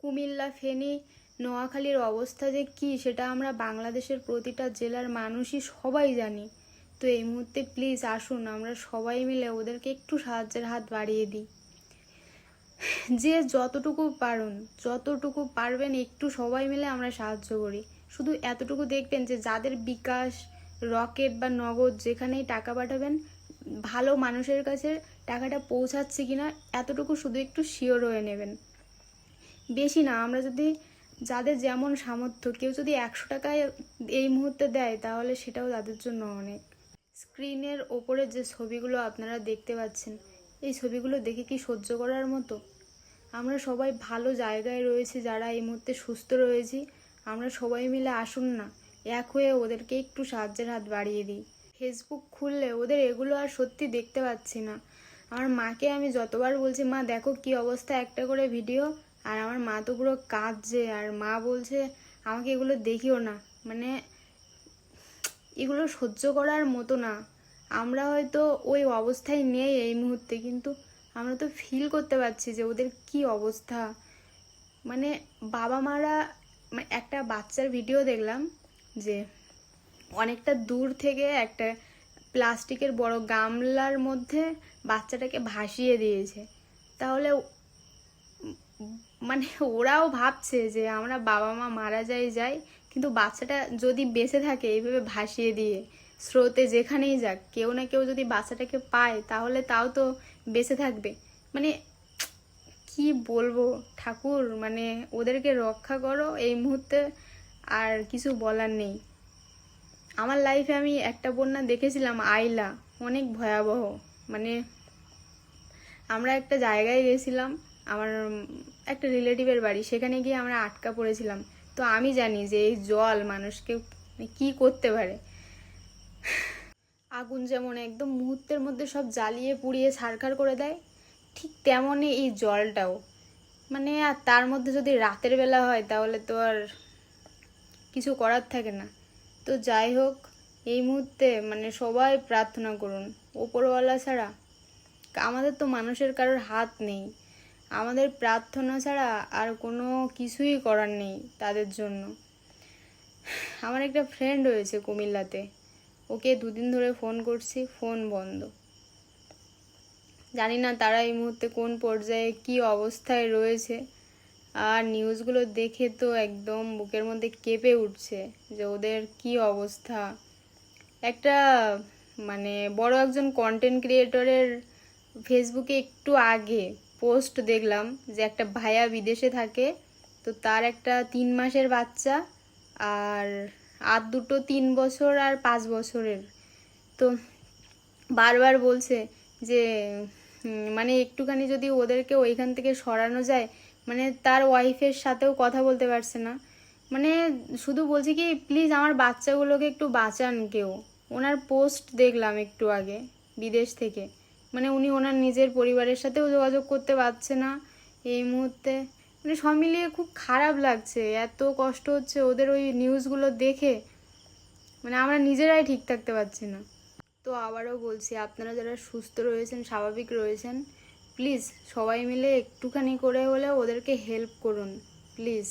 কুমিল্লা, ফেনী, নোয়াখালীর অবস্থা যে কী, সেটা আমরা বাংলাদেশের প্রতিটা জেলার মানুষই সবাই জানি। তো এই মুহূর্তে প্লিজ আসুন, আমরা সবাই মিলে ওদেরকে একটু সাহায্যের হাত বাড়িয়ে দিই। যে যতটুকু পারুন, যতটুকু পারবেন একটু সবাই মিলে আমরা সাহায্য করি। শুধু এতটুকু দেখবেন যে যাদের বিকাশ, রকেট বা নগদ যেখানেই টাকা পাঠাবেন, ভালো মানুষের কাছে টাকাটা পৌঁছাচ্ছে কিনা, এতটুকু শুধু একটু শিওর হয়ে নেবেন। বেশি না। আমরা যদি যাদের যেমন সামর্থ্য, কেউ যদি একশো টাকায় এই মুহূর্তে দেয়, তাহলে সেটাও তাদের জন্য অনেক। স্ক্রিনের ওপরে যে ছবিগুলো আপনারা দেখতে পাচ্ছেন, এই ছবিগুলো দেখে কি সহ্য করার মতো? আমরা সবাই ভালো জায়গায় রয়েছি, যারা এই মুহূর্তে সুস্থ রয়েছি। আমরা সবাই মিলে আসুন না, এক হয়ে ওদেরকে একটু সাহায্যের হাত বাড়িয়ে দিই। ফেসবুক খুললে ওদের এগুলো আর সত্যি দেখতে পাচ্ছি না। আমার মাকে আমি যতবার বলছি, মা, দেখো কি অবস্থা, একটা করে ভিডিও। আর আমার মা তো পুরো কাঁদছে, আর মা বলছে, আমাকে এগুলো দেখিও না। মানে এগুলো সহ্য করার মতো না। আমরা হয়তো ওই অবস্থায় নেই এই মুহূর্তে, কিন্তু আমরা তো ফিল করতে পারছি যে ওদের কি অবস্থা। মানে বাবা মারা মানে একটা বাচ্চার ভিডিও দেখলাম যে অনেকটা দূর থেকে একটা প্লাস্টিকের বড় গামলার মধ্যে বাচ্চাটাকে ভাসিয়ে দিয়েছে। তাহলে মানে ওরাও ভাবছে যে আমরা বাবা মা মারা যাই যাই, কিন্তু বাচ্চাটা যদি বেঁচে থাকে এইভাবে ভাসিয়ে দিয়ে, স্রোতে যেখানেই যাক, কেউ না কেউ যদি বাচ্চাটাকে পায়, তাহলে তাও তো বেঁচে থাকবে। মানে কি বলব, ঠাকুর মানে ওদেরকে রক্ষা করো এই মুহূর্তে, আর কিছু বলার নেই। আমার লাইফে আমি একটা বন্যা দেখেছিলাম, আইলা, অনেক ভয়াবহ। মানে আমরা একটা জায়গায় গেছিলাম আমার একটা রিলেটিভের বাড়ি, সেখানে গিয়ে আমরা আটকা পড়েছিলাম। তো আমি জানি যে এই জল মানুষকে কি করতে পারে। আগুন যেমন একদম মুহূর্তের মধ্যে সব জ্বালিয়ে পুড়িয়ে ছারখার করে দেয়, ঠিক তেমনই এই জলটাও। মানে আর তার মধ্যে যদি রাতের বেলা হয়, তাহলে তো আর কিছু করার থাকে না। তো যাই হোক, এই মুহূর্তে মানে সবাই প্রার্থনা করুন, ওপরওয়ালা ছাড়া। আমাদের তো মানুষের কারোর হাত নেই। আমাদের প্রার্থনা ছাড়া আর কোনো কিছুই করার নেই তাদের জন্য। আমার একটা ফ্রেন্ড হয়েছে কুমিল্লাতে। ওকে দুদিন ধরে ফোন করছি ফোন বন্ধ। জানি না তারা এই মুহূর্তে কোন পর্যায়ে কি অবস্থায় রয়েছে। আর নিউজগুলো দেখে তো একদম বুকের মধ্যে কেঁপে উঠছে যে ওদের কি অবস্থা। একটা মানে বড় একজন কন্টেন্ট ক্রিয়েটরের ফেসবুকে একটু আগে পোস্ট দেখলাম যে একটা ভাইয়া বিদেশে থাকে, তো তার একটা তিন মাসের বাচ্চা আর আর দুটো তিন বছর আর পাঁচ বছরের। তো বারবার বলছে যে মানে একটুখানি যদি ওদেরকে ওইখান থেকে সরানো যায় মানে তার ওয়াইফের সাথেও কথা বলতে পারছে না। মানে শুধু বলছে কি প্লিজ আমার বাচ্চাগুলোকে একটু বাঁচান কেউ। ওনার পোস্ট দেখলাম একটু আগে বিদেশ থেকে। মানে উনি ওনার নিজের পরিবারের সাথেও যোগাযোগ করতে পারছে না এই মুহূর্তে। মানে সব মিলিয়ে খুব খারাপ লাগছে, এত কষ্ট হচ্ছে ওদের ওই নিউজগুলো দেখে। মানে আমরা নিজেরাই ঠিক থাকতে পারছি না। তো আবারও বলছি, আপনারা যারা সুস্থ রয়েছেন, স্বাভাবিক রয়েছেন প্লিজ সবাই মিলে একটুখানি করে হলে ওদেরকে হেল্প করুন প্লিজ